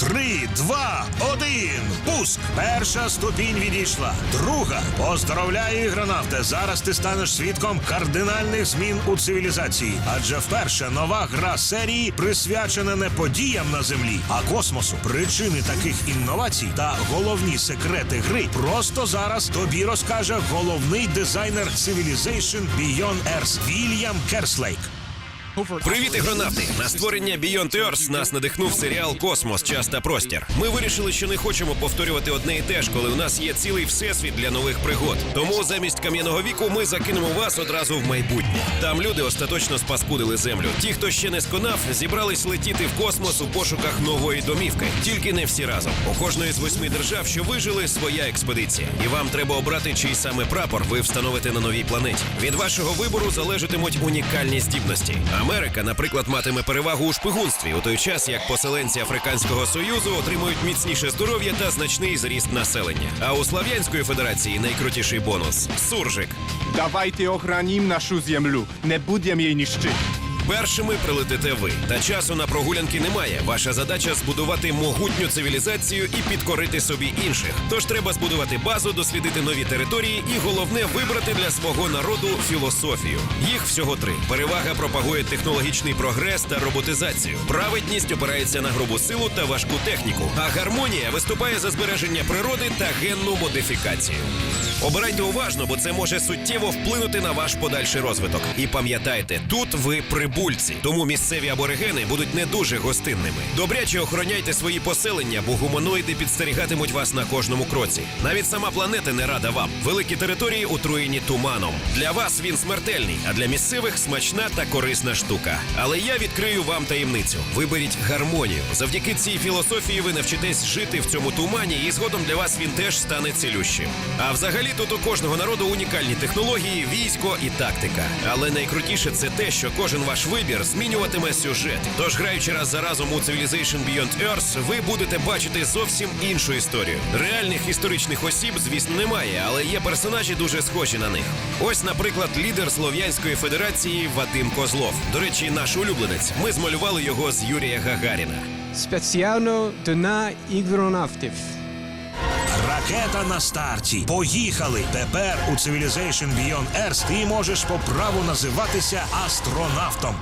Три, два, один. Пуск. Перша ступінь відійшла. Друга. Поздоровляю, ігронавте. Зараз ти станеш свідком кардинальних змін у цивілізації. Адже вперше нова гра серії присвячена не подіям на землі, а космосу. Причини таких інновацій та головні секрети гри просто зараз тобі розкаже головний дизайнер Civilization Beyond Earth Вільям Керслейк. Привіт, ігронавти! На створення Beyond Earth нас надихнув серіал Космос, час та простір. Ми вирішили, що не хочемо повторювати одне і те ж, коли у нас є цілий всесвіт для нових пригод. Тому замість кам'яного віку ми закинемо вас одразу в майбутнє. Там люди остаточно спаскудили землю. Ті, хто ще не сконав, зібрались летіти в космос у пошуках нової домівки. Тільки не всі разом. У кожної з восьми держав, що вижили, своя експедиція. І вам треба обрати, чий саме прапор ви встановите на новій планеті. Від вашого вибору залежатимуть унікальні здібності. Америка, наприклад, матиме перевагу у шпигунстві, у той час як поселенці Африканського союзу отримують міцніше здоров'я та значний зріст населення. А у Слав'янської Федерації найкрутіший бонус суржик. Давайте охранім нашу землю, не будемо її нищити. Першими прилетите ви. Та часу на прогулянки немає. Ваша задача збудувати могутню цивілізацію і підкорити собі інших. Тож треба збудувати базу, дослідити нові території і головне вибрати для свого народу філософію. Їх всього три. Перевага пропагує технологічний прогрес та роботизацію. Праведність опирається на грубу силу та важку техніку. А гармонія виступає за збереження природи та генну модифікацію. Обирайте уважно, бо це може суттєво вплинути на ваш подальший розвиток. І пам'ятайте, тут ви прибульці, тому місцеві аборигени будуть не дуже гостинними. Добряче охороняйте свої поселення, бо гуманоїди підстерігатимуть вас на кожному кроці. Навіть сама планета не рада вам. Великі території отруєні туманом. Для вас він смертельний, а для місцевих смачна та корисна штука. Але я відкрию вам таємницю. Виберіть гармонію. Завдяки цій філософії ви навчитесь жити в цьому тумані, і згодом для вас він теж стане цілющим. А взагалі тут у кожного народу унікальні технології, військо і тактика. Але найкрутіше це те, що кожен ваш вибір змінюватиме сюжет. Тож, граючи раз за разом у Civilization Beyond Earth, ви будете бачити зовсім іншу історію. Реальних історичних осіб, звісно, немає, але є персонажі дуже схожі на них. Ось, наприклад, лідер Слов'янської Федерації Вадим Козлов. До речі, наш улюбленець. Ми змалювали його з Юрія Гагаріна. Спеціально для ігронавтів. Ракета на старті. Поїхали! Тепер у Civilization Beyond Earth ти можеш по праву називатися астронавтом.